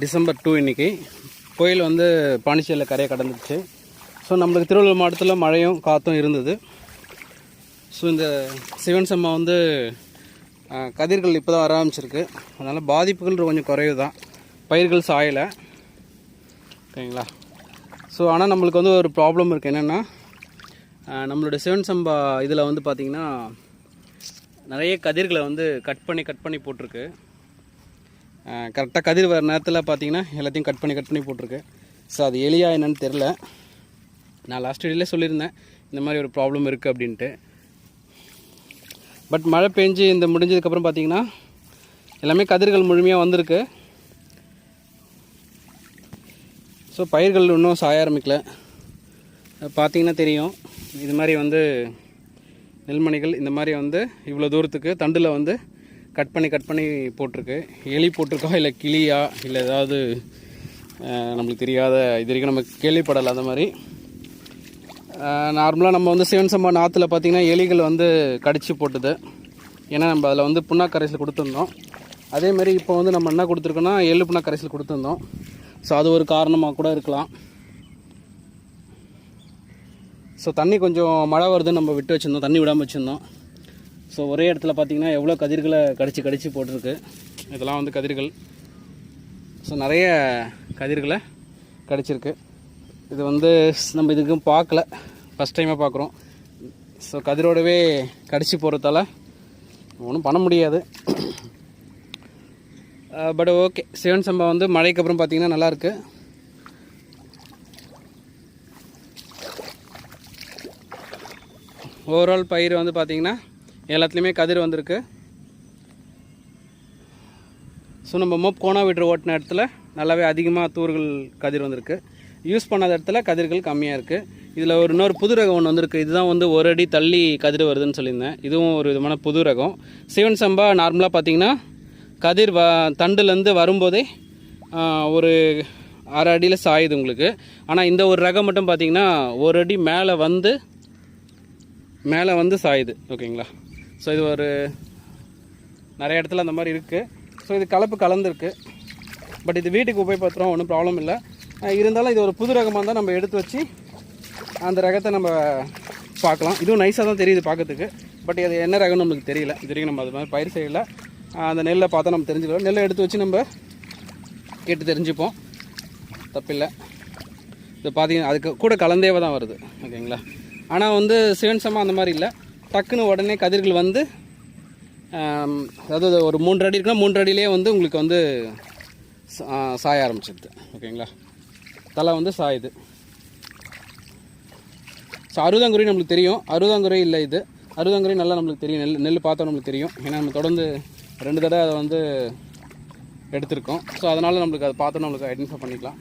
December two இன்றைக்கி புயல் வந்து பாண்டிச்சேரியில் கரையை கடந்துச்சு. ஸோ நம்மளுக்கு திருவள்ளூர் மாவட்டத்தில் மழையும் காற்றும் இருந்தது. ஸோ இந்த சிவன் செம்மா வந்து கதிர்கள் இப்போ தான் வர ஆரம்பிச்சிருக்கு. அதனால் பாதிப்புகள் கொஞ்சம் குறைவு தான் பயிர்கள் சாயலை. ஓகேங்களா? ஸோ ஆனால் நம்மளுக்கு வந்து ஒரு ப்ராப்ளம் இருக்குது என்னென்னா நம்மளுடைய சிவன் சம்பா இதில் வந்து பார்த்திங்கன்னா நிறைய கதிர்களை வந்து கட் பண்ணி கட் பண்ணி போட்டிருக்கு. கரெக்டாக கதிர் வர நேரத்தில் பார்த்தீங்கன்னா எல்லாத்தையும் கட் பண்ணி கட் பண்ணி போட்டிருக்கு. ஸோ அது எலியா என்னன்னு தெரில நான் லாஸ்ட் வீடியோலே சொல்லியிருந்தேன். இந்த மாதிரி ஒரு ப்ராப்ளம் இருக்குது அப்படின்ட்டு. பட் மழை பெஞ்சு இந்த முடிஞ்சதுக்கப்புறம் பார்த்தீங்கன்னா எல்லாமே கதிர்கள் முழுமையாக வந்திருக்கு. ஸோ பயிர்கள் இன்னும் சாய ஆரம்பிக்கல. பார்த்தீங்கன்னா தெரியும். இது மாதிரி வந்து நெல்மணிகள் இந்த மாதிரி வந்து இவ்வளோ தூரத்துக்கு தண்டில் வந்து கட் பண்ணி கட் பண்ணி போட்டிருக்கு. எலி போட்டிருக்கா இல்லை கிளியா இல்லை ஏதாவது நம்மளுக்கு தெரியாத இது வரைக்கும் நம்ம கேள்விப்படலை அந்த மாதிரி. நார்மலாக நம்ம வந்து சிவன் சம்பா நாற்றுல பார்த்தீங்கன்னா எலிகள் வந்து கடிச்சு போட்டுது. ஏன்னா நம்ம அதில் வந்து புண்ணாக்கு கரைசல் கொடுத்துருந்தோம். அதே மாதிரி இப்போ வந்து நம்ம என்ன கொடுத்துருக்கோன்னா எள்ளு புண்ணாக்கு கரைசல் கொடுத்துருந்தோம். ஸோ அது ஒரு காரணமாக கூட இருக்கலாம். ஸோ தண்ணி கொஞ்சம் மழை வருதுன்னு நம்ம விட்டு வச்சுருந்தோம் தண்ணி விடாமல் வச்சுருந்தோம். ஸோ ஒரே இடத்துல பார்த்தீங்கன்னா எவ்வளோ கதிர்களை கடிச்சு கடிச்சு போட்டிருக்கு. இதெல்லாம் வந்து கதிர்கள். ஸோ நிறைய கதிர்களை கடிச்சிருக்கு. இது வந்து நம்ம இதுக்கும் பார்க்கல. ஃபஸ்ட் டைமாக பார்க்குறோம். ஸோ கதிரோடவே கடிச்சு போகிறதால ஒன்றும் பண்ண முடியாது. Uh, பட் ஓகே சிவன் சம்பா வந்து மழைக்கு அப்புறம் பார்த்தீங்கன்னா நல்லாயிருக்கு ஓவரால் பயிர் வந்து பார்த்திங்கன்னா எல்லாத்துலேயுமே கதிர் வந்திருக்கு. ஸோ நம்ம மோப் கோணா விட்டு ஓட்டின இடத்துல நல்லாவே அதிகமாக தூர்கள் கதிர் வந்திருக்கு. யூஸ் பண்ணாத இடத்துல கதிர்கள் கம்மியாக இருக்குது இதில் ஒரு இன்னொரு புது ரகம் ஒன்று வந்திருக்கு. இதுதான் வந்து ஒரு அடி தள்ளி கதிர் வருதுன்னு சொல்லியிருந்தேன். இதுவும் ஒரு விதமான புது ரகம். சிவன் சம்பா நார்மலாக பார்த்திங்கன்னா கதிர் வ தண்டுலேருந்து வரும்போதே ஒரு அரை அடியில் சாயுது உங்களுக்கு. ஆனால் இந்த ஒரு ரகம் மட்டும் பார்த்தீங்கன்னா ஒரு அடி மேலே வந்து மேலே வந்து சாயுது. ஓகேங்களா ஸோ இது ஒரு நிறைய இடத்துல அந்த மாதிரி இருக்குது ஸோ இது கலப்பு கலந்துருக்கு. பட் இது வீட்டுக்கு உபயோகப்படுத்துகிறோம் ஒன்றும் ப்ராப்ளம் இல்லை. இருந்தாலும் இது ஒரு புது ரகமாக இருந்தால் நம்ம எடுத்து வச்சு அந்த ரகத்தை நம்ம பார்க்கலாம். இதுவும் நைஸாக தான் தெரியுது பார்க்கறதுக்கு. பட் அது என்ன ரகம்னு நம்மளுக்கு தெரியல. இது வரைக்கும் நம்ம அது மாதிரி பயிர் செய்யல. அந்த நெல்லை பார்த்தா நம்ம தெரிஞ்சுக்கலாம். நெல்லை எடுத்து வச்சு நம்ம கேட்டு தெரிஞ்சுப்போம். தப்பில்லை. இது பார்த்தீங்கன்னா அதுக்கு கூட கலந்தேவை தான் வருது. ஓகேங்களா ஆனால் வந்து சிவன் சமா அந்த மாதிரி இல்லை. டக்குன்னு உடனே கதிர்கள் வந்து அதாவது ஒரு மூன்று அடி இருக்குன்னா மூன்று அடியிலே வந்து உங்களுக்கு வந்து சா- சாய ஆரம்பிச்சிடுது ஓகேங்களா? தலை வந்து சாயுது. ஸோ அறுபதாங்குறை நம்மளுக்கு தெரியும். அறுபதாங்குறை இல்லை இது. அறுபதாங்குறை நல்லா நம்மளுக்கு தெரியும். நெல் நெல் பார்த்தா நம்மளுக்கு தெரியும். ஏன்னா நம்ம தொடர்ந்து ரெண்டு தடவை அதை வந்து எடுத்திருக்கோம். ஸோ அதனால் நம்மளுக்கு அதை பார்த்து நம்மளுக்கு ஐடென்டிஃபை பண்ணிக்கலாம்.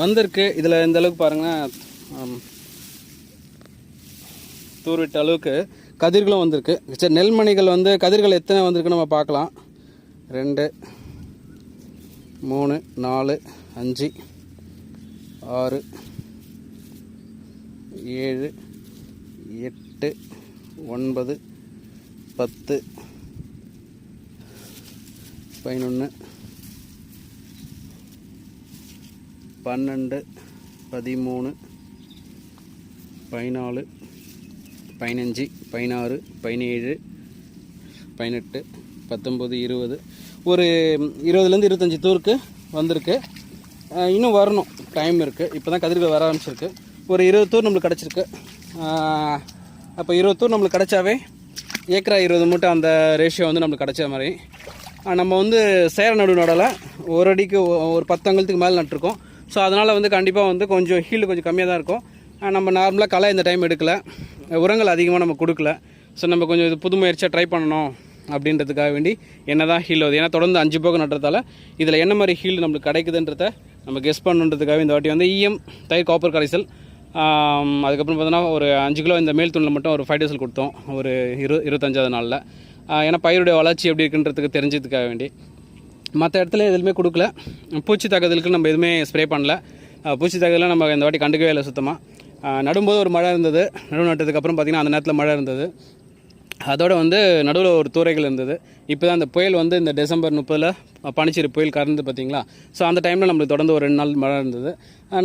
வந்திருக்கு. இதில் இந்த அளவுக்கு பாருங்கள் தூர்விட்ட அளவுக்கு கதிர்களும் வந்திருக்கு. சரி நெல்மணிகள் வந்து கதிர்கள் எத்தனை வந்திருக்குன்னு நம்ம பார்க்கலாம். ரெண்டு மூணு நாலு அஞ்சு ஆறு ஏழு எட்டு ஒன்பது பத்து பதினொன்று பன்னெண்டு பதிமூணு பதினாலு பதினஞ்சு பதினாறு பதினேழு பதினெட்டு பத்தொம்பது இருபது. ஒரு இருபதுலேருந்து இருபத்தஞ்சி தூருக்கு வந்திருக்கு. இன்னும் வரணும். டைம் இருக்குது இப்போ தான் கதிர்கள் வர ஆரம்பிச்சிருக்கு. ஒரு இருபது தூர் நம்மளுக்கு கிடச்சிருக்கு. அப்போ இருபது தூர் நம்மளுக்கு கிடச்சாவே ஏக்கரா இருபது மூட்டை அந்த ரேஷியோ வந்து நம்மளுக்கு கிடச்ச மாதிரி. நம்ம வந்து சேர நடு நடலை. ஒரு அடிக்கு ஒ- ஒரு பத்து அங்கலத்துக்கு மேலே நட்டிருக்கோம். ஸோ அதனால் வந்து கண்டிப்பாக வந்து கொஞ்சம் ஹீல்டு கொஞ்சம் கம்மியாக தான் இருக்கும். நம்ம நார்மலாக களை இந்த டைம் எடுக்கல. உரங்கள் அதிகமாக நம்ம கொடுக்கல. ஸோ நம்ம கொஞ்சம் இது புது முயற்சியாக ட்ரை பண்ணணும் அப்படின்றதுக்காக வேண்டி என்ன தான் ஹீல் ஆகுது ஏன்னா தொடர்ந்து அஞ்சு போகம் நட்டுறதால இதில் என்ன மாதிரி ஹீல் நம்மளுக்கு கிடைக்குதுன்றத நம்ம கெஸ் பண்ணுன்றதுக்காக இந்த வாட்டி வந்து இஎம் தயிர் காப்பர் கரைசல். அதுக்கப்புறம் பார்த்தோன்னா ஒரு அஞ்சு கிலோ இந்த மேல் துணில் மட்டும் ஒரு ஃபைவ் டேஸில் கொடுத்தோம். ஒரு இரு இருபத்தஞ்சாவது நாளில். ஏன்னா பயிருடைய வளர்ச்சி எப்படி இருக்குன்றதுக்கு தெரிஞ்சதுக்காக வேண்டி. மற்ற இடத்துல எதுவுமே கொடுக்கல. பூச்சி தாக்குதலுக்கு நம்ம எதுவுமே ஸ்ப்ரே பண்ணல. பூச்சி தாக்குதலாம் நம்ம இந்த வாட்டி கண்டுக்கவே இல்லை சுத்தமாக நடும்போது ஒரு மழை இருந்தது. நடுவு நட்டதுக்கப்புறம் பார்த்திங்கன்னா அந்த நேரத்தில் மழை இருந்தது. அதோட வந்து நடுவில் ஒரு தூரைகள் இருந்தது. இப்போ தான் அந்த புயல் வந்து இந்த டிசம்பர் முப்பதில் பனிச்சிரு புயல் கறந்து பார்த்தீங்களா ஸோ அந்த டைமில் நம்மளுக்கு தொடர்ந்து ஒரு ரெண்டு நாள் மழை இருந்தது.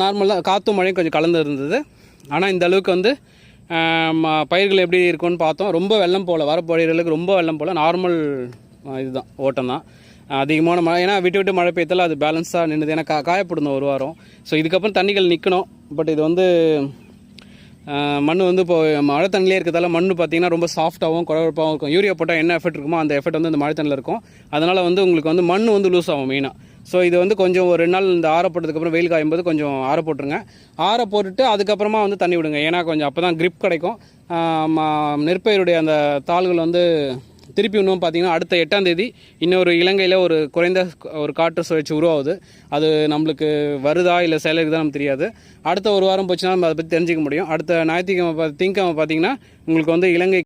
நார்மலாக காற்றும் மழையும் கொஞ்சம் கலந்து இருந்தது. ஆனால் இந்த அளவுக்கு வந்து ம- பயிர்கள் எப்படி இருக்கும்னு பார்த்தோம். ரொம்ப வெள்ளம் போல் வர பயிர்களுக்கு ரொம்ப வெள்ளம் போல் நார்மல் இதுதான் ஓட்டம் தான் அதிகமான மழை. ஏன்னா விட்டு விட்டு மழை பெய்தால அது பேலன்ஸாக நின்றுது ஏன்னா கா காயப்படுந்தோம் ஒரு வாரம். ஸோ இதுக்கப்புறம் தண்ணிகள் நிற்கணும் பட் இது வந்து மண் வந்து இப்போ மழை தண்ணிலே இருக்கிறதால மண் பார்த்தீங்கன்னா ரொம்ப சாஃப்டாகவும் குழப்பாகவும் இருக்கும். யூரியா போட்டால் என்ன எஃபெக்ட் இருக்குமோ அந்த எஃபெக்ட் வந்து இந்த மழை தண்ணியில் இருக்கும். அதனால் வந்து உங்களுக்கு வந்து மண் வந்து லூஸ் ஆகும் மெயினாக ஸோ இது வந்து கொஞ்சம் ஒரு ரெண்டு நாள் இந்த ஆற போட்டதுக்கப்புறம் வெயில் காயும் போது கொஞ்சம் ஆற போட்டுருங்க. ஆற போட்டுட்டு அதுக்கப்புறமா வந்து தண்ணி விடுங்க. ஏன்னா கொஞ்சம் அப்போ தான் கிரிப் கிடைக்கும் ம- நெற்பயிறுடைய அந்த தாள்கள் வந்து திருப்பி இன்னும் பார்த்தீங்கன்னா அடுத்த எட்டாம் தேதி இன்னொரு இலங்கையில் ஒரு குறைந்த ஒரு காற்று சுழற்சி உருவாகுது. அது நம்மளுக்கு வருதா இல்லை செயலுக்குதான் நமக்கு தெரியாது. அடுத்த ஒரு வாரம் போச்சுன்னா நம்ம அதை பற்றி தெரிஞ்சிக்க முடியும். அடுத்த ஞாயிற்றுக்கிழமை பா திங்கக்கிழமை பார்த்தீங்கன்னா உங்களுக்கு வந்து இலங்கை